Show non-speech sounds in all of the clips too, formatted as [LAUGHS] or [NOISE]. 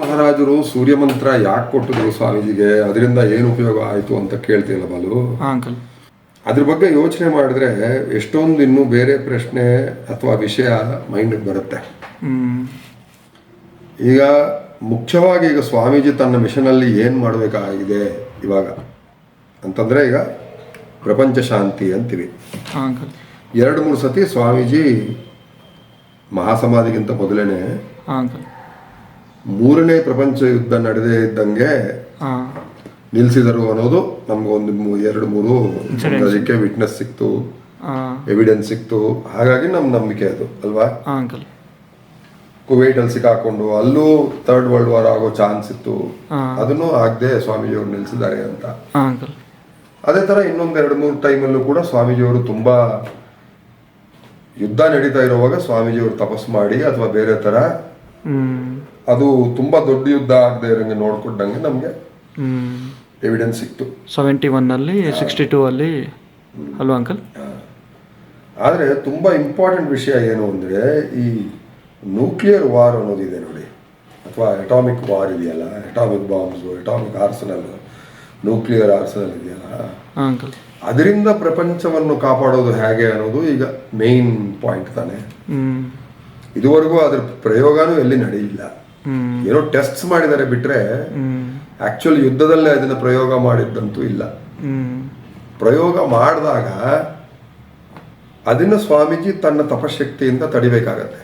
ಮಹಾರಾಜರು ಸೂರ್ಯ ಮಂತ್ರ ಯಾಕೆ ಕೊಟ್ಟಿದ್ರು ಸ್ವಾಮೀಜಿಗೆ? ಅದರಿಂದ ಏನು ಉಪಯೋಗ ಆಯಿತು ಅಂತ ಕೇಳ್ತಿಲ್ಲ ಬಾಲು. ಅಂಕಲ್. ಅದ್ರ ಬಗ್ಗೆ ಯೋಚನೆ ಮಾಡಿದ್ರೆ ಎಷ್ಟೊಂದು ಇನ್ನೂ ಬೇರೆ ಪ್ರಶ್ನೆ ಅಥವಾ ವಿಷಯ ಮೈಂಡಿಗೆ ಬರುತ್ತೆ. ಈಗ ಮುಖ್ಯವಾಗಿ ಈಗ ಸ್ವಾಮೀಜಿ ತನ್ನ ಮಿಷನಲ್ಲಿ ಏನು ಮಾಡಬೇಕಾಗಿದೆ ಇವಾಗ? ಅಂತಂದರೆ ಈಗ ಪ್ರಪಂಚ ಶಾಂತಿ ಅಂತೀವಿ. ಎರಡು ಮೂರು ಸತಿ ಸ್ವಾಮೀಜಿ ಮಹಾಸಮಾಧಿಗಿಂತ ಮೊದಲೇನೆ ಅಂಕಲ್. ಮೂರನೇ ಪ್ರಪಂಚ ಯುದ್ಧ ನಡೆದೇ ಇದ್ದಂಗೆ ನಿಲ್ಸಿದರು ಅನ್ನೋದು ನಮ್ಗೊಂದು ಒಂದು ಎರಡು ಮೂರು ಅದಕ್ಕೆ ವಿಟ್ನೆಸ್ ಸಿಕ್ತು ಎವಿಡೆನ್ಸ್ ಸಿಕ್ತು. ಹಾಗಾಗಿ ನಮ್ಮ ನಂಬಿಕೆ ಅದು ಅಲ್ವಾ? ಕುವೈಟ್ ಅಲ್ಲಿ ಸಿಕ್ಕಾಕೊಂಡು ಅಲ್ಲೂ ಥರ್ಡ್ ವರ್ಲ್ಡ್ ವಾರ್ ಆಗೋ ಚಾನ್ಸ್ ಇತ್ತು. ಅದನ್ನು ಆಗದೆ ಸ್ವಾಮೀಜಿಯವರು ನಿಲ್ಸಿದ್ದಾರೆ ಅಂತ. ಅದೇ ತರ ಇನ್ನೊಂದು ಎರಡು ಮೂರು ಟೈಮಲ್ಲೂ ಕೂಡ ಸ್ವಾಮೀಜಿಯವರು ತುಂಬಾ ಯುದ್ಧ ನಡೀತಾ ಇರುವಾಗ ಸ್ವಾಮೀಜಿಯವರು ತಪಸ್ ಮಾಡಿ ಅಥವಾ ಬೇರೆ ತರ ಹ್ಮ್. ಅದು ತುಂಬಾ ದೊಡ್ಡ ಯುದ್ಧ ಆಗದೆ ಇರಂಗೆ ನೋಡ್ಕೊಂಡಂಗೆ ನಮಗೆ ಎವಿಡೆನ್ಸ್ ಸಿಕ್ತು. ಸೆವೆಂಟಿ ಒನ್ನಲ್ಲಿ ಸಿಕ್ಸ್ಟಿ ಟೂ ಅಲ್ಲಿ. ಅಲ್ವಾ ಅಂಕಲ್ ಆದರೆ ತುಂಬ ಇಂಪಾರ್ಟೆಂಟ್ ವಿಷಯ ಏನು ಅಂದರೆ ಈ ನ್ಯೂಕ್ಲಿಯರ್ ವಾರ್ ಅನ್ನೋದಿದೆ ನೋಡಿ. ಅಥವಾ ಅಟಾಮಿಕ್ ವಾರ್ ಇದೆಯಲ್ಲ atomic bombs atomic arsenal nuclear arsenal ಇದೆಯಲ್ಲ. ಅಂಕಲ್ ಅದರಿಂದ ಪ್ರಪಂಚವನ್ನು ಕಾಪಾಡೋದು ಹೇಗೆ ಅನ್ನೋದು ಈಗ ಮೇನ್ ಪಾಯಿಂಟ್ ತಾನೆ. ಇದುವರೆಗೂ ಅದರ ಪ್ರಯೋಗನೂ ಎಲ್ಲಿ ನಡೆಯಿಲ್ಲ. ಏನೋ ಟೆಸ್ಟ್ಸ್ ಮಾಡಿದ್ದಾರೆ ಬಿಟ್ರೆ ಆಕ್ಚುಲ್ ಯುದ್ಧದಲ್ಲೇ ಅದನ್ನ ಪ್ರಯೋಗ ಮಾಡಿದ್ದಂತೂ ಇಲ್ಲ. ಪ್ರಯೋಗ ಮಾಡಿದಾಗ ಅದನ್ನ ಸ್ವಾಮೀಜಿ ತನ್ನ ತಪಶಕ್ತಿಯಿಂದ ತಡಿಬೇಕಾಗತ್ತೆ.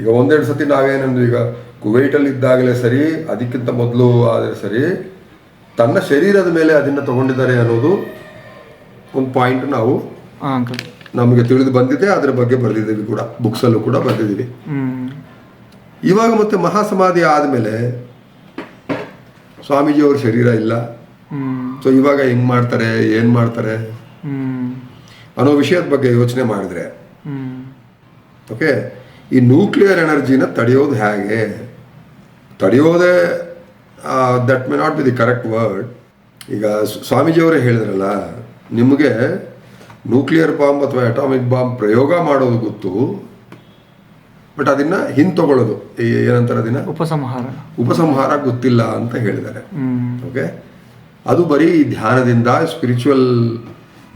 ಈಗ ಒಂದೆರಡು ಸತಿ ನಾವೇನಂದ್ರೆ ಈಗ ಕುವೈಟಲ್ಲಿ ಇದ್ದಾಗಲೇ ಸರಿ ಅದಕ್ಕಿಂತ ಮೊದಲು ಆದರೆ ಸರಿ ತನ್ನ ಶರೀರದ ಮೇಲೆ ಅದನ್ನ ತಗೊಂಡಿದ್ದಾರೆ ಅನ್ನೋದು ಒಂದು ಪಾಯಿಂಟ್ ನಾವು ನಮಗೆ ತಿಳಿದು ಬಂದಿದೆ ಅದರ ಬಗ್ಗೆ ಬರೆದಿದ್ದೀವಿ ಕೂಡ ಬುಕ್ಸಲ್ಲೂ ಕೂಡ ಬರೆದಿದ್ದೀವಿ. ಇವಾಗ ಮತ್ತೆ ಮಹಾಸಮಾಧಿ ಆದಮೇಲೆ ಸ್ವಾಮೀಜಿಯವ್ರ ಶರೀರ ಇಲ್ಲ. ಸೊ ಇವಾಗ ಹೆಂಗ್ ಮಾಡ್ತಾರೆ ಏನು ಮಾಡ್ತಾರೆ? ಅನ್ನೋ ವಿಷಯದ ಬಗ್ಗೆ ಯೋಚನೆ ಮಾಡಿದ್ರೆ. ಓಕೆ ಈ ನ್ಯೂಕ್ಲಿಯರ್ ಎನರ್ಜಿನ ತಡೆಯೋದು ಹೇಗೆ? ತಡೆಯೋದೇ that may not be the correct word ಈಗ ಸ್ವಾಮೀಜಿಯವರೇ ಹೇಳಿದ್ರಲ್ಲ ನಿಮಗೆ ನ್ಯೂಕ್ಲಿಯರ್ ಬಾಂಬ್ ಅಥವಾ ಅಟಾಮಿಕ್ ಬಾಂಬ್ ಪ್ರಯೋಗ ಮಾಡೋದು ಗೊತ್ತು. ಬಟ್ ಅದನ್ನ ಹಿಂತಗೊಳ್ಳೋದು ಈ- ಏನಂತಾರೆ ಅದನ್ನ? ಉಪಸಂಹಾರ. ಉಪಸಂಹಾರ ಗೊತ್ತಿಲ್ಲ ಅಂತ ಹೇಳಿದ್ದಾರೆ. ಓಕೆ ಅದು ಬರೀ ಧ್ಯಾನದಿಂದ ಸ್ಪಿರಿಚುವಲ್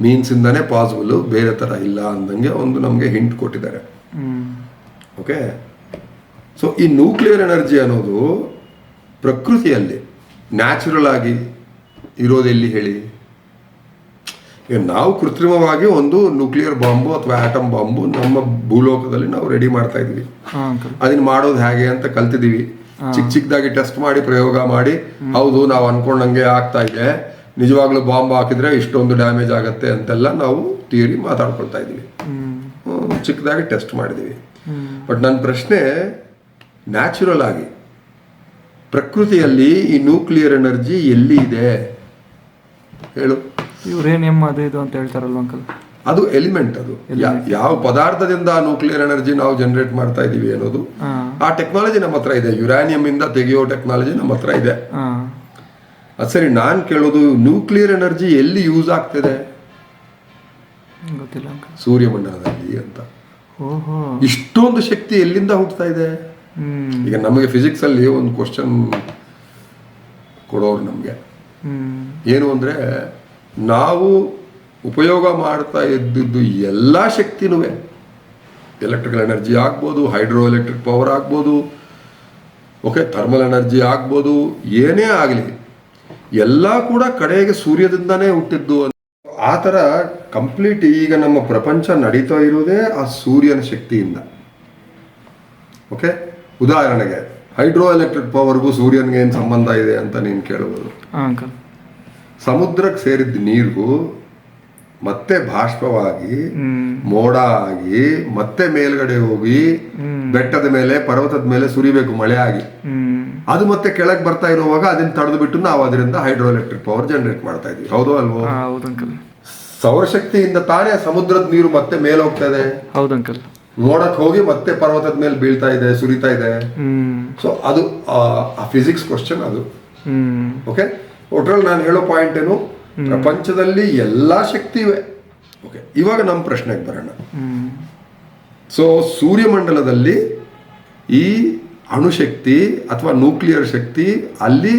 ಮೀನ್ಸಿಂದಾನೇ ಪಾಸಿಬಲ್ ಬೇರೆ ಥರ ಇಲ್ಲ ಅಂದಂಗೆ ಒಂದು ನಮಗೆ ಹಿಂಟ್ ಕೊಟ್ಟಿದ್ದಾರೆ. ಓಕೆ ಸೊ ಈ ನ್ಯೂಕ್ಲಿಯರ್ ಎನರ್ಜಿ ಅನ್ನೋದು ಪ್ರಕೃತಿಯಲ್ಲಿ ನ್ಯಾಚುರಲ್ ಆಗಿ ಇರೋದೆಲ್ಲಿ ಹೇಳಿ? ಈಗ ನಾವು ಕೃತ್ರಿಮವಾಗಿ ಒಂದು ನ್ಯೂಕ್ಲಿಯರ್ ಬಾಂಬು ಅಥವಾ ಆಟಮ್ ಬಾಂಬು ನಮ್ಮ ಭೂಲೋಕದಲ್ಲಿ ನಾವು ರೆಡಿ ಮಾಡ್ತಾ ಇದೀವಿ ಅದನ್ನ ಮಾಡೋದು ಹೇಗೆ ಅಂತ ಕಲ್ತಿದೀವಿ ಚಿಕ್ಕ ಚಿಕ್ಕದಾಗಿ ಟೆಸ್ಟ್ ಮಾಡಿ ಪ್ರಯೋಗ ಮಾಡಿ ಹೌದು ನಾವು ಅನ್ಕೊಂಡಂಗೆ ಆಗ್ತಾ ಇದೆ. ನಿಜವಾಗ್ಲೂ ಬಾಂಬ್ ಹಾಕಿದ್ರೆ ಇಷ್ಟೊಂದು ಡ್ಯಾಮೇಜ್ ಆಗತ್ತೆ ಅಂತೆಲ್ಲ ನಾವು ಥಿಯರಿ ಮಾತಾಡ್ಕೊಳ್ತಾ ಇದೀವಿ ಚಿಕ್ಕದಾಗಿ ಟೆಸ್ಟ್ ಮಾಡಿದೀವಿ ಬಟ್ ನನ್ನ ಪ್ರಶ್ನೆ ನ್ಯಾಚುರಲ್ ಆಗಿ ಪ್ರಕೃತಿಯಲ್ಲಿ ಈ ನ್ಯೂಕ್ಲಿಯರ್ ಎನರ್ಜಿ ಎಲ್ಲಿ ಇದೆ? ಹೇಳು. ಯುರೇನಿಯಂ ಅದು ಇದು ಅಂತ ಹೇಳ್ತಾರಲ್ವ ಅಂಕಲ್ ಅದು ಎಲಿಮೆಂಟ್ ಅದು. ಯಾವ ಪದಾರ್ಥದಿಂದ ನ್ಯೂಕ್ಲಿಯರ್ ಎನರ್ಜಿ ನಾವು ಜನರೇಟ್ ಮಾಡ್ತಾ ಇದೀವಿ ಅನ್ನೋದು ಆ ಟೆಕ್ನಾಲಜಿ ನಮ್ಮ ಹತ್ರ ಇದೆ. ಯುರಾನಿಯಂ ಇಂದ ತೆಗೆಯೋ ಟೆಕ್ನಾಲಜಿ ನಮ್ಮ ಹತ್ರ ಇದೆ. ಅದು ಸರಿ ನಾನು ಕೇಳೋದು ನ್ಯೂಕ್ಲಿಯರ್ ಎನರ್ಜಿ ಎಲ್ಲಿ ಯೂಸ್ ಆಗ್ತಿದೆ? ಗೊತ್ತಿಲ್ಲ ಸೂರ್ಯಮಂಡಲದಲ್ಲಿ ಅಂತ. ಇಷ್ಟೊಂದು ಶಕ್ತಿ ಎಲ್ಲಿಂದ ಹುಟ್ಟುತ್ತಾ ಇದೆ? ಈಗ ನಮಗೆ ಫಿಸಿಕ್ಸ್ ಅಲ್ಲಿ ಒಂದು ಕ್ವಶನ್ ಕೊಡೋರು ನಮಗೆ. ಏನು ಅಂದ್ರೆ ನಾವು ಉಪಯೋಗ ಮಾಡ್ತಾ ಇದ್ದಿದ್ದು ಎಲ್ಲ ಶಕ್ತಿನೂ ಎಲೆಕ್ಟ್ರಿಕಲ್ ಎನರ್ಜಿ ಆಗ್ಬೋದು ಹೈಡ್ರೋ ಎಲೆಕ್ಟ್ರಿಕ್ ಪವರ್ ಆಗ್ಬೋದು ಓಕೆ ಥರ್ಮಲ್ ಎನರ್ಜಿ ಆಗ್ಬೋದು, ಏನೇ ಆಗಲಿ, ಎಲ್ಲ ಕೂಡ ಕಡೆಗೆ ಸೂರ್ಯದಿಂದನೇ ಹುಟ್ಟಿದ್ದು. ಆ ಥರ ಕಂಪ್ಲೀಟ್ ಈಗ ನಮ್ಮ ಪ್ರಪಂಚ ನಡೀತಾ ಇರೋದೇ ಆ ಸೂರ್ಯನ ಶಕ್ತಿಯಿಂದ. ಓಕೆ ಉದಾಹರಣೆಗೆ ಹೈಡ್ರೋ ಎಲೆಕ್ಟ್ರಿಕ್ ಪವರ್ಗೂ ಸೂರ್ಯನಿಗೆ ಏನು ಸಂಬಂಧ ಇದೆ ಅಂತ ನೀನು ಅಂಕಲ್. ಸಮುದ್ರಕ್ಕೆ ಸೇರಿದ ನೀರು ಮತ್ತೆ ಬಾಷ್ಪವಾಗಿ ಮೋಡ ಆಗಿ ಮತ್ತೆ ಮೇಲ್ಗಡೆ ಹೋಗಿ ಬೆಟ್ಟದ ಮೇಲೆ ಪರ್ವತದ ಮೇಲೆ ಸುರಿಬೇಕು ಮಳೆ ಆಗಿ. ಅದು ಮತ್ತೆ ಕೆಳಗೆ ಬರ್ತಾ ಇರುವಾಗ ಅದನ್ನ ತಡೆದು ಬಿಟ್ಟು ನಾವು ಅದರಿಂದ ಹೈಡ್ರೋ ಎಲೆಕ್ಟ್ರಿಕ್ ಪವರ್ ಜನರೇಟ್ ಮಾಡ್ತಾ ಇದೀವಿ. ಹೌದು ಅಲ್ವೋ? ಹೌದು ಅಂಕಲ್ ಸೌರಶಕ್ತಿಯಿಂದ ತಾನೇ ಸಮುದ್ರದ ನೀರು ಮತ್ತೆ ಮೇಲೆ ಹೋಗ್ತಾ ಇದೆ ಹೌದು ಅಂಕಲ್ ಮೋಡಕ್ಕೆ ಹೋಗಿ ಮತ್ತೆ ಪರ್ವತದ ಮೇಲೆ ಬೀಳ್ತಾ ಇದೆ ಸುರಿತಾ ಇದೆ. ಸೊ ಅದು ಆ ಫಿಸಿಕ್ಸ್ ಕ್ವಶನ್ ಅದು. ಓಕೆ ಒಟ್ರಲ್ಲಿ ನಾನು ಹೇಳೋ ಪಾಯಿಂಟ್ ಏನು? ಪ್ರಪಂಚದಲ್ಲಿ ಎಲ್ಲ ಶಕ್ತಿ ಇವೆ. ಓಕೆ ಇವಾಗ ನಮ್ಮ ಪ್ರಶ್ನೆಗೆ ಬರೋಣ. ಸೊ ಸೂರ್ಯಮಂಡಲದಲ್ಲಿ ಈ ಅಣುಶಕ್ತಿ ಅಥವಾ ನ್ಯೂಕ್ಲಿಯರ್ ಶಕ್ತಿ ಅಲ್ಲಿ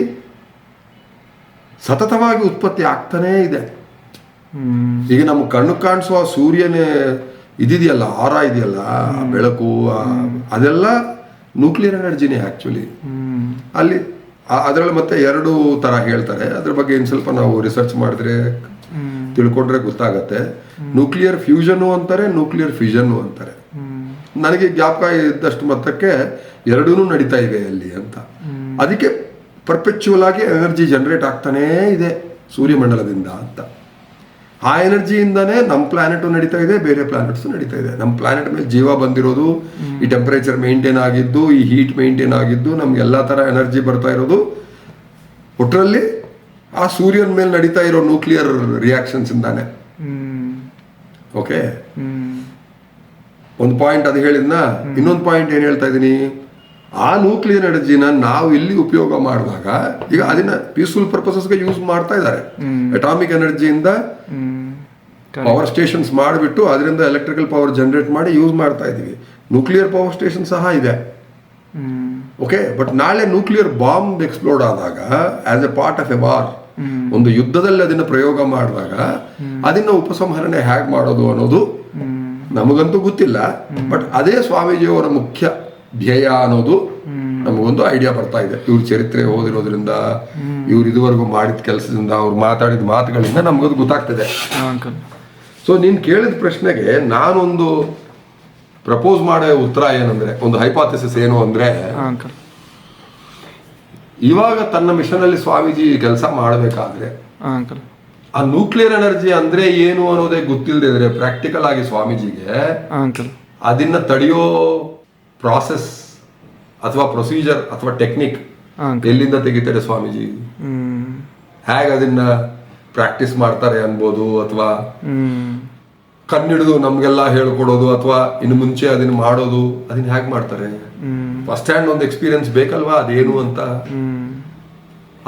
ಸತತವಾಗಿ ಉತ್ಪತ್ತಿ ಆಗ್ತಾನೇ ಇದೆ. ಈಗ ನಮ್ಮ ಕಣ್ಣು ಕಾಣಿಸುವ ಸೂರ್ಯನೇ ಇದಿದೆಯಲ್ಲ ಆರ ಇದೆಯಲ್ಲ ಬೆಳಕು ಅದೆಲ್ಲ ನ್ಯೂಕ್ಲಿಯರ್ ಎನರ್ಜಿನೇ ಆ್ಯಕ್ಚುಲಿ ಅಲ್ಲಿ ಅದರಲ್ಲಿ ಮತ್ತೆ ಎರಡು ಥರ ಹೇಳ್ತಾರೆ. ಅದ್ರ ಬಗ್ಗೆ ಇನ್ನು ಸ್ವಲ್ಪ ನಾವು ರಿಸರ್ಚ್ ಮಾಡಿದ್ರೆ ತಿಳ್ಕೊಂಡ್ರೆ ಗೊತ್ತಾಗತ್ತೆ. ನ್ಯೂಕ್ಲಿಯರ್ ಫ್ಯೂಷನ್ ಅಂತಾರೆ ನ್ಯೂಕ್ಲಿಯರ್ ಫ್ಯೂಷನ್ ಅಂತಾರೆ. ನನಗೆ ಜ್ಞಾಪಕ ಇದ್ದಷ್ಟು ಮಟ್ಟಕ್ಕೆ ಎರಡೂ ನಡೀತಾ ಇವೆ ಅಲ್ಲಿ ಅಂತ. ಅದಕ್ಕೆ ಪರ್ಪೆಚುವಲ್ ಆಗಿ ಎನರ್ಜಿ ಜನರೇಟ್ ಆಗ್ತಾನೇ ಇದೆ ಸೂರ್ಯಮಂಡಲದಿಂದ ಅಂತ. ಆ ಎನರ್ಜಿಯಿಂದನೇ ನಮ್ಮ ಪ್ಲಾನೆಟ್ ನಡೀತಾ ಇದೆ ಬೇರೆ ಪ್ಲಾನೆಟ್ಸ್ ನಡೀತಾ ಇದೆ. ನಮ್ಮ ಪ್ಲಾನೆಟ್ ಮೇಲೆ ಜೀವ ಬಂದಿರೋದು ಈ ಟೆಂಪರೇಚರ್ ಮೇಂಟೈನ್ ಆಗಿದ್ದು ಈ ಹೀಟ್ ಮೇಂಟೈನ್ ಆಗಿದ್ದು ನಮ್ಗೆ ಎಲ್ಲ ಥರ ಎನರ್ಜಿ ಬರ್ತಾ ಇರೋದು. ಒಟ್ಟರಲ್ಲಿ ಆ ಸೂರ್ಯನ ಮೇಲೆ ನಡೀತಾ ಇರೋ ನ್ಯೂಕ್ಲಿಯರ್ ರಿಯಾಕ್ಷನ್ಸ್ ಇಂದಾನೆ. ಓಕೆ ಒಂದು ಪಾಯಿಂಟ್ ಅದು ಹೇಳಿದ್ನ ಇನ್ನೊಂದು ಪಾಯಿಂಟ್ ಏನು ಹೇಳ್ತಾ ಇದ್ದೀನಿ? ಆ ನ್ಯೂಕ್ಲಿಯರ್ ಎನರ್ಜಿನ ನಾವು ಇಲ್ಲಿ ಉಪಯೋಗ ಮಾಡಿದಾಗ ಈಗ ಅದನ್ನ ಪೀಸ್ಫುಲ್ ಪರ್ಪಸಸ್ಗೆ ಯೂಸ್ ಮಾಡ್ತಾ ಇದ್ದಾರೆ. ಅಟಾಮಿಕ್ ಎನರ್ಜಿಯಿಂದ ಪವರ್ ಸ್ಟೇಷನ್ಸ್ ಮಾಡಿಬಿಟ್ಟು ಅದರಿಂದ ಎಲೆಕ್ಟ್ರಿಕಲ್ ಪವರ್ ಜನರೇಟ್ ಮಾಡಿ ಯೂಸ್ ಮಾಡ್ತಾ ಇದ್ದೀವಿ. ನ್ಯೂಕ್ಲಿಯರ್ ಪವರ್ ಸ್ಟೇಷನ್ ಸಹ ಇದೆ. ಓಕೆ ಬಟ್ ನಾಳೆ ನ್ಯೂಕ್ಲಿಯರ್ ಬಾಂಬ್ ಎಕ್ಸ್ಪ್ಲೋರ್ಡ್ ಆದಾಗ as a part of a war ಒಂದು ಯುದ್ಧದಲ್ಲಿ ಅದನ್ನ ಪ್ರಯೋಗ ಮಾಡಿದಾಗ ಅದನ್ನ ಉಪಸಂಹರಣೆ ಹೇಗೆ ಮಾಡೋದು ಅನ್ನೋದು ನಮಗಂತೂ ಗೊತ್ತಿಲ್ಲ. ಬಟ್ ಅದೇ ಸ್ವಾಮೀಜಿಯವರ ಮುಖ್ಯ ಧ್ಯೇಯ ಅನ್ನೋದು ನಮಗೊಂದು ಐಡಿಯಾ ಬರ್ತಾ ಇದೆ. ಇವ್ರ ಚರಿತ್ರೆ ಓದಿರೋದ್ರಿಂದ ಇವ್ರು ಇದುವರೆಗೂ ಮಾಡಿದ ಕೆಲಸದಿಂದ ಅವ್ರು ಮಾತಾಡಿದ ಮಾತುಗಳಿಂದ ನಮಗದು ಗೊತ್ತಾಗ್ತದೆ. ಸೊ ನೀನು ಕೇಳಿದ ಪ್ರಶ್ನೆಗೆ ನಾನೊಂದು ಪ್ರಪೋಸ್ ಮಾಡೋ ಉತ್ತರ ಏನಂದ್ರೆ ಒಂದು ಹೈಪಾಥಿಸಿಸ್ ಏನು ಅಂದ್ರೆ ಇವಾಗ ತನ್ನ ಮಿಷನ್ ಅಲ್ಲಿ ಸ್ವಾಮೀಜಿ ಕೆಲಸ ಮಾಡಬೇಕಾದ್ರೆ ಆ ನ್ಯೂಕ್ಲಿಯರ್ ಎನರ್ಜಿ ಅಂದ್ರೆ ಏನು ಅನ್ನೋದೇ ಗೊತ್ತಿಲ್ಲದೆ ಪ್ರಾಕ್ಟಿಕಲ್ ಆಗಿ ಸ್ವಾಮೀಜಿಗೆ ಅದನ್ನ ತಡೆಯೋ ಪ್ರಾಸೆಸ್ ಅಥವಾ ಪ್ರೊಸೀಜರ್ ಅಥವಾ ಟೆಕ್ನಿಕ್ ಎಲ್ಲಿಂದ ತೆಗಿತಾರೆ ಸ್ವಾಮೀಜಿ? ಹೇಗೆ ಅದನ್ನ ಪ್ರಾಕ್ಟೀಸ್ ಮಾಡ್ತಾರೆ ಅನ್ಬೋದು ಅಥವಾ ಕಣ್ಣಿಡಿದು ನಮ್ಗೆಲ್ಲ ಹೇಳ್ಕೊಡೋದು ಅಥವಾ ಇನ್ನು ಮುಂಚೆ ಅದನ್ನ ಮಾಡೋದು ಅದನ್ನ ಹೇಗೆ ಮಾಡ್ತಾರೆ? ಫಸ್ಟ್ ಹ್ಯಾಂಡ್ ಒಂದು ಎಕ್ಸ್ಪೀರಿಯನ್ಸ್ ಬೇಕಲ್ವಾ ಅದೇನು ಅಂತ?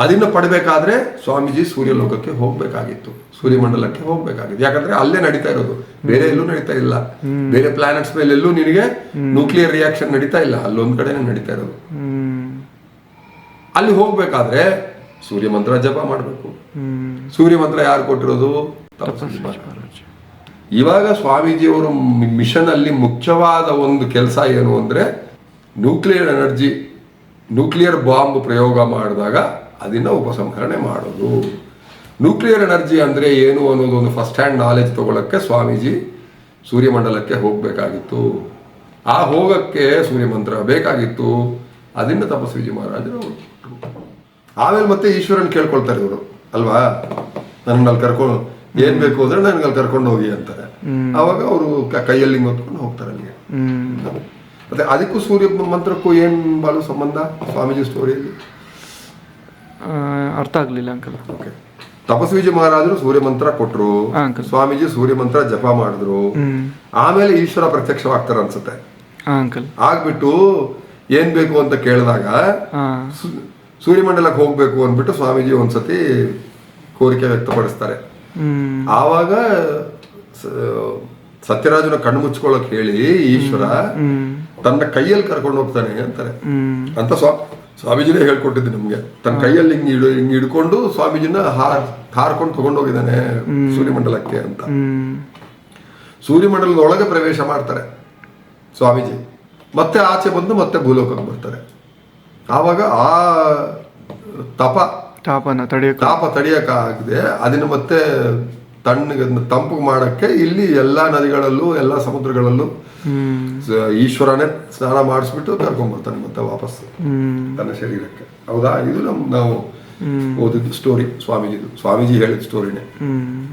ಅದನ್ನು ಅದನ್ನ ಪಡಬೇಕಾದ್ರೆ ಸ್ವಾಮೀಜಿ ಸೂರ್ಯಲೋಕಕ್ಕೆ ಹೋಗ್ಬೇಕಾಗಿತ್ತು ಸೂರ್ಯಮಂಡಲಕ್ಕೆ ಹೋಗ್ಬೇಕಾಗಿತ್ತು. ಯಾಕಂದ್ರೆ ಅಲ್ಲೇ ನಡೀತಾ ಇರೋದು. ಬೇರೆ ಎಲ್ಲೂ ನಡೀತಾ ಇಲ್ಲ. ಬೇರೆ ಪ್ಲಾನೆಟ್ಸ್ ಮೇಲೆ ಎಲ್ಲೂ ನಿನಗೆ ನ್ಯೂಕ್ಲಿಯರ್ ರಿಯಾಕ್ಷನ್ ನಡೀತಾ ಇಲ್ಲ. ಅಲ್ಲೊಂದ್ ಕಡೆ ನಡೀತಾ ಇರೋದು. ಅಲ್ಲಿ ಹೋಗ್ಬೇಕಾದ್ರೆ ಸೂರ್ಯ ಮಂತ್ರ ಜಪ ಮಾಡಬೇಕು. ಸೂರ್ಯ ಮಂತ್ರ ಯಾರು ಕೊಟ್ಟಿರೋದು? ಇವಾಗ ಸ್ವಾಮೀಜಿಯವರು ಮಿಷನ್ ಅಲ್ಲಿ ಮುಖ್ಯವಾದ ಒಂದು ಕೆಲಸ ಏನು ಅಂದ್ರೆ ನ್ಯೂಕ್ಲಿಯರ್ ಎನರ್ಜಿ ನ್ಯೂಕ್ಲಿಯರ್ ಬಾಂಬ್ ಪ್ರಯೋಗ ಮಾಡಿದಾಗ ಅದನ್ನ ಉಪಸಂಹರಣೆ ಮಾಡೋದು. ನ್ಯೂಕ್ಲಿಯರ್ ಎನರ್ಜಿ ಅಂದ್ರೆ ಏನು ಅನ್ನೋದು ಒಂದು ಫಸ್ಟ್ ಹ್ಯಾಂಡ್ ನಾಲೆಜ್ ತಗೊಳಕ್ಕೆ ಸ್ವಾಮೀಜಿ ಸೂರ್ಯಮಂಡಲಕ್ಕೆ ಹೋಗಬೇಕಾಗಿತ್ತು. ಆ ಹೋಗಕ್ಕೆ ಸೂರ್ಯ ಮಂತ್ರ ಬೇಕಾಗಿತ್ತು. ಅದನ್ನ ತಪಸ್ವಿಜಿ ಮಹಾರಾಜರು ಆಮೇಲೆ ಮತ್ತೆ ಈಶ್ವರನ್ ಕೇಳ್ಕೊಳ್ತಾರೆ ಇವರು ಅಲ್ವಾ? ನನ್ನ ಅಲ್ಲಿ ಕರ್ಕೊಂಡು ಏನ್ ಬೇಕು ಅಂದ್ರೆ ನನ್ಗೆ ಅಲ್ಲಿ ಕರ್ಕೊಂಡು ಹೋಗಿ ಅಂತಾರೆ. ಅವಾಗ ಅವರು ಕೈಯಲ್ಲಿ ಹೊತ್ಕೊಂಡು ಹೋಗ್ತಾರೆ ಅಲ್ಲಿಗೆ. ಮತ್ತೆ ಅದಕ್ಕೂ ಸೂರ್ಯ ಮಂತ್ರಕ್ಕೂ ಏನ್ ಬಾಳು ಸಂಬಂಧ ಸ್ವಾಮೀಜಿ ಸ್ಟೋರಿಯಲ್ಲಿ ಆ, ಅರ್ಥ ಆಗ್ಲಿಲ್ಲ ಅಂಕಲ್. ಓಕೆ ತಪಸ್ವಿಜಿ ಮಹಾರಾಜರು ಸೂರ್ಯ ಮಂತ್ರ ಕೊಟ್ರು ಸ್ವಾಮೀಜಿ ಸೂರ್ಯ ಮಂತ್ರ ಜಪ ಮಾಡಿದ್ರು. ಆಮೇಲೆ ಈಶ್ವರ ಪ್ರತ್ಯಕ್ಷವಾಗ್ತಾರ ಅನ್ಸುತ್ತೆ. ಆಗ್ಬಿಟ್ಟು ಏನ್ ಬೇಕು ಅಂತ ಕೇಳಿದಾಗ ಸೂರ್ಯ ಮಂಡಲಕ್ಕೆ ಸೂರ್ಯಮಂಡಲಕ್ಕೆ ಹೋಗ್ಬೇಕು ಅಂದ್ಬಿಟ್ಟು ಸ್ವಾಮೀಜಿ ಒಂದ್ಸತಿ ಕೋರಿಕೆ ವ್ಯಕ್ತಪಡಿಸ್ತಾರೆ. ಆವಾಗ ಸತ್ಯರಾಜನ ಕಣ್ಣು ಮುಚ್ಕೊಳ್ಳೋಕೆ ಹೇಳಿ ಈಶ್ವರ ತನ್ನ ಕೈಯಲ್ಲಿ ಕರ್ಕೊಂಡು ಹೋಗ್ತಾನೆ ಅಂತಾರೆ. ಅಂತ ಸ್ವಾ ಸ್ವಾಮೀಜಿನೇ ಹೇಳ್ಕೊಟ್ಟಿದ್ದು ನಮ್ಗೆ. ತನ್ನ ಕೈಯಲ್ಲಿ ಹಿಂಗ್ ಹಿಡು ಹಿಂಗ್ ಹಿಡ್ಕೊಂಡು ಸ್ವಾಮೀಜಿನ ಹಾರ್ ಹಾರ್ಕೊಂಡು ತಗೊಂಡೋಗಿದ್ದಾನೆ ಸೂರ್ಯಮಂಡಲಕ್ಕೆ ಅಂತ. ಸೂರ್ಯಮಂಡಲದೊಳಗೆ ಸೂರ್ಯಮಂಡಲದ ಒಳಗೆ ಪ್ರವೇಶ ಮಾಡ್ತಾರೆ ಸ್ವಾಮೀಜಿ. ಮತ್ತೆ ಆಚೆ ಬಂದು ಮತ್ತೆ ಭೂಲೋಕಕ್ಕೆ ಬರ್ತಾರೆ. ಆವಾಗ ಆ ತಪ ತಾಪನ ತಡೆಯ ತಾಪ ತಡೆಯಕ್ಕಾಗದೆ ಅದನ್ನ ಮತ್ತೆ ತಣ್ಣಗೆ ತಂಪು ಮಾಡಕ್ಕೆ ಇಲ್ಲಿ ಎಲ್ಲಾ ನದಿಗಳಲ್ಲೂ ಎಲ್ಲಾ ಸಮುದ್ರಗಳಲ್ಲೂ ಈಶ್ವರನೇ ಸ್ನಾನ ಮಾಡಿಸ್ಬಿಟ್ಟು ಕರ್ಕೊಂಡ್ಬರ್ತಾನೆ ಮತ್ತೆ ವಾಪಸ್ ತನ್ನ ಶರೀರಕ್ಕೆ. ಹೌದಾ? ಇದು ನಮ್ ನಾವು ಓದಿದ್ದು ಸ್ಟೋರಿ ಸ್ವಾಮೀಜಿದು. ಸ್ವಾಮೀಜಿ ಹೇಳಿದ ಸ್ಟೋರಿನೇ ಹ್ಮ್.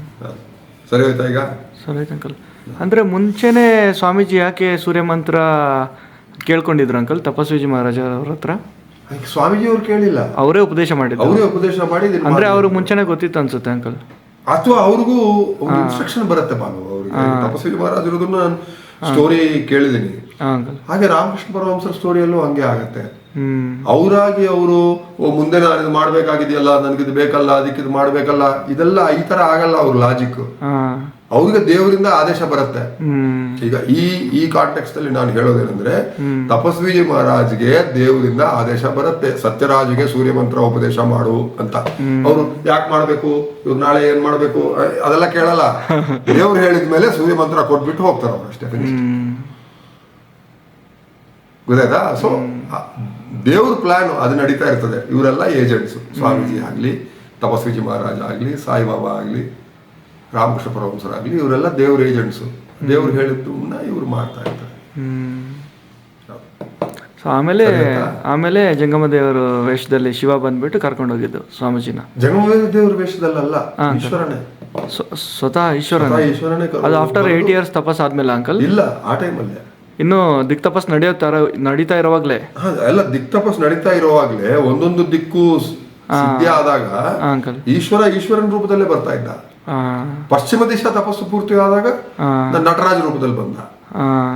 ಸರಿ ಹೋಯ್ತಾ ಈಗ? ಸರಿ ಆಯ್ತು ಅಂಕಲ್. ಅಂದ್ರೆ ಮುಂಚೆನೇ ಸ್ವಾಮೀಜಿ ಯಾಕೆ ಸೂರ್ಯ ಮಂತ್ರ ಕೇಳ್ಕೊಂಡಿದ್ರು ಅಂಕಲ್ ತಪಸ್ವಿಜಿ ಮಹಾರಾಜ ಅವ್ರ ಹತ್ರ? ಸ್ವಾಮೀಜಿ ಅವ್ರು ಕೇಳಿಲ್ಲ. ಅವರೇ ಉಪದೇಶ ಮಾಡಿದ್ರು ಅವರೇ ಉಪದೇಶ ಮಾಡಿ ಅಂದ್ರೆ ಅವ್ರಿಗೆ ಮುಂಚೆನೆ ಗೊತ್ತಿತ್ತು ಅನ್ಸುತ್ತೆ ಅಂಕಲ್. ಅಥವಾ ಅವ್ರಿಗೂ ಒಂದು ಇನ್ಸ್ಟ್ರಕ್ಷನ್ ಬರುತ್ತೆ ಬಾನು ಅವ್ರಿಗೆ. ತಪಸ್ವಿ ಮಹಾರಾಜ್ ಸ್ಟೋರಿ ನಾನು ಸ್ಟೋರಿ ಕೇಳಿದೀನಿ ಹಾಗೆ ರಾಮಕೃಷ್ಣ ಪರಮಹಂಸರ ಸ್ಟೋರಿಯಲ್ಲೂ ಹಂಗೆ ಆಗತ್ತೆ. ಅವರಾಗಿ ಅವರು ಮುಂದೆ ನಾನು ಇದು ಮಾಡ್ಬೇಕಾಗಿದೆಯಲ್ಲ ನನಗಿದು ಬೇಕಲ್ಲ ಅದಕ್ಕಿದು ಮಾಡ್ಬೇಕಲ್ಲ ಇದೆಲ್ಲ ಈ ತರ ಆಗಲ್ಲ ಅವ್ರ ಲಾಜಿಕ್ ಅವ್ರಿಗೆ ದೇವರಿಂದ ಆದೇಶ ಬರುತ್ತೆ. ಈಗ ಈ ಈ ಕಾಂಟೆಕ್ಸ್ಟ್ ಅಲ್ಲಿ ನಾನು ಹೇಳೋದೇನೆಂದ್ರೆ ತಪಸ್ವಿ ಮಹಾರಾಜ್ಗೆ ದೇವರಿಂದ ಆದೇಶ ಬರುತ್ತೆ. ಸತ್ಯರಾಜ್ಗೆ ಸೂರ್ಯ ಮಂತ್ರ ಉಪದೇಶ ಮಾಡು ಅಂತ. ಅವರು ಯಾಕೆ ಮಾಡ್ಬೇಕು? ಇವ್ರು ನಾಳೆ ಏನ್ ಮಾಡ್ಬೇಕು? ಅದೆಲ್ಲ ಕೇಳಲ್ಲ. [LAUGHS] ದೇವ್ರು ಹೇಳಿದ ಮೇಲೆ ಸೂರ್ಯ ಮಂತ್ರ ಕೊಟ್ಬಿಟ್ಟು ಹೋಗ್ತಾರೆ ಅವ್ರು ಅಷ್ಟೇ ಗೊತ್ತಾಯ್ತಾ? ಸೊ ದೇವ್ರ ಪ್ಲಾನ್ ಅದು ನಡೀತಾ ಇರ್ತದೆ. ಇವರೆಲ್ಲ ಏಜೆಂಟ್ಸ್ ಸ್ವಾಮೀಜಿ ಆಗ್ಲಿ ತಪಸ್ವಿಜಿ ಮಹಾರಾಜ ಆಗ್ಲಿ ಸಾಯಿಬಾಬಾ ಆಗ್ಲಿ ರಾಮಕೃಷ್ಣ ಪರಮಹಂಸರಾಗ್ಲಿ ಇವರೆಲ್ಲ ದೇವ್ರ ಏಜೆಂಟ್ಸು ದೇವ್ರು ಹೇಳಿದ್ದನ್ನ ಇವ್ರು ಮಾಡ್ತಾ ಇರ್ತಾರೆ. ಸೊ ಆಮೇಲೆ ಆಮೇಲೆ ಜಂಗಮ ದೇವರ ವೇಷದಲ್ಲಿ ಶಿವ ಬಂದ್ಬಿಟ್ಟು ಕರ್ಕೊಂಡು ಹೋಗಿದ್ದು ಸ್ವಾಮೀಜಿನ ಜಂಗಮ ದೇವರ ವೇಷದಲ್ಲ ಈಶ್ವರನೇ. ಸ್ವತಃ ಈಶ್ವರ ಸ್ವತಃ ಈಶ್ವರನೇ ಅದು ಆಫ್ಟರ್ ಏಟ್ ಇಯರ್ಸ್ ತಪಸ್ ಆದ್ಮೇಲೆ ಅಂಕಲ್ ಇಲ್ಲ ಆ ಟೈಮಲ್ಲೇ ಇನ್ನು ದಿಕ್ ತಪಸ್ ನಡೆಯುತ್ತಾರ ನಡೀತಾ ಇರುವಾಗ್ಲೇ? ಎಲ್ಲ ದಿಕ್ ತಪಸ್ ನಡೀತಾ ಇರುವಾಗ್ಲೇ ಒಂದೊಂದು ದಿಕ್ಕು ಸಿದ್ಧಿ ಆದಾಗ ಈಶ್ವರ ಈಶ್ವರನ ರೂಪದಲ್ಲೇ ಬರ್ತಾ ಇದ್ದ. ಪಶ್ಚಿಮ ದಿಶಾ ತಪಸ್ಸು ಪೂರ್ತಿ ಆದಾಗ ನಟರಾಜ ರೂಪದಲ್ಲಿ ಬಂದ.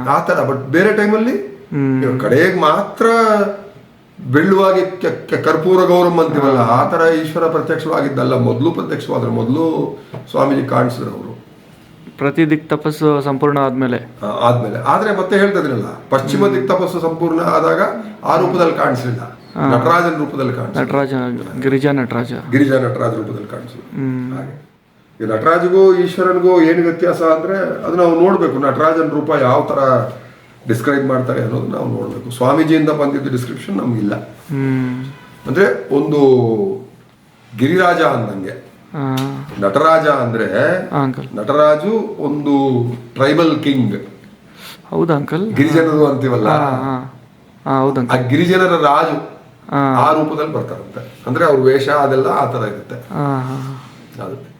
ಆತರ ಬಟ್ ಬೇರೆ ಟೈಮಲ್ಲಿ ಅಲ್ಲಿ ಕಡೆಗೆ ಮಾತ್ರ ಬೆಳ್ಳುವಾಗಿ ಕರ್ಪೂರ ಗೌರವ ಅಂತೀವಲ್ಲ ಆ ತರ ಈಶ್ವರ ಪ್ರತ್ಯಕ್ಷವಾಗಿದ್ದಲ್ಲ ಮೊದಲು ಪ್ರತ್ಯಕ್ಷವಾದ್ರೆ ಮೊದಲು ಸ್ವಾಮೀಜಿ ಕಾಣಿಸಿದ್ರು ಅವರು. ಪ್ರತಿ ದಿಕ್ ತಪಸ್ಸು ಸಂಪೂರ್ಣ ಆದ್ಮೇಲೆ. ಆದ್ಮೇಲೆ. ಆದ್ರೆ ಮತ್ತೆ ಹೇಳ್ತಾ ಇದ್ರಲ್ಲ ಪಶ್ಚಿಮ ದಿಕ್ ತಪಸ್ಸು ಸಂಪೂರ್ಣ ಆದಾಗ ಆ ರೂಪದಲ್ಲಿ ಕಾಣಿಸ್ಲಿಲ್ಲ. ನಟರಾಜನ ರೂಪದಲ್ಲಿ ಕಾಣಿಸ್ತು ನಟರಾಜ ಗಿರಿಜಾ ನಟರಾಜ. ಗಿರಿಜಾ ನಟರಾಜ ರೂಪದಲ್ಲಿ ಕಾಣಿಸು ಹಾಗೆ. ಈ ನಟರಾಜಗೂ ಈಶ್ವರನಿಗೂ ಏನು ವ್ಯತ್ಯಾಸ ಅಂದ್ರೆ ಅದು ನಾವು ನೋಡಬೇಕು. ನಟರಾಜನ ರೂಪ ಯಾವ ತರ ಡಿಸ್ಕ್ರೈಬ್ ಮಾಡ್ತಾರೆ ಅನ್ನೋದು ನಾವು ನೋಡಬೇಕು. ಸ್ವಾಮೀಜಿಯಿಂದ ಬಂದಿದ್ದ ಡಿಸ್ಕ್ರಿಪ್ಷನ್ ನಮ್ಗಿಲ್ಲ. ಅಂದ್ರೆ ಒಂದು ಗಿರಿರಾಜ ಅಂದಂಗೆ. ನಟರಾಜ ಅಂದ್ರೆ ನಟರಾಜು ಒಂದು ಟ್ರೈಬಲ್ ಕಿಂಗ್ ಹೌದಾ ಅಂಕಲ್. ಗಿರಿಜನರು ಅಂತೀವಲ್ಲ? ಆ ಗಿರಿಜನರ ರಾಜು. ಆ. ರೂಪದಲ್ಲಿ ಬರ್ತಾರಂತೆ. ಅಂದ್ರೆ ಅವ್ರ ವೇಷ ಅದೆಲ್ಲ ಆ ತರ ಇರುತ್ತೆ. ಅದು.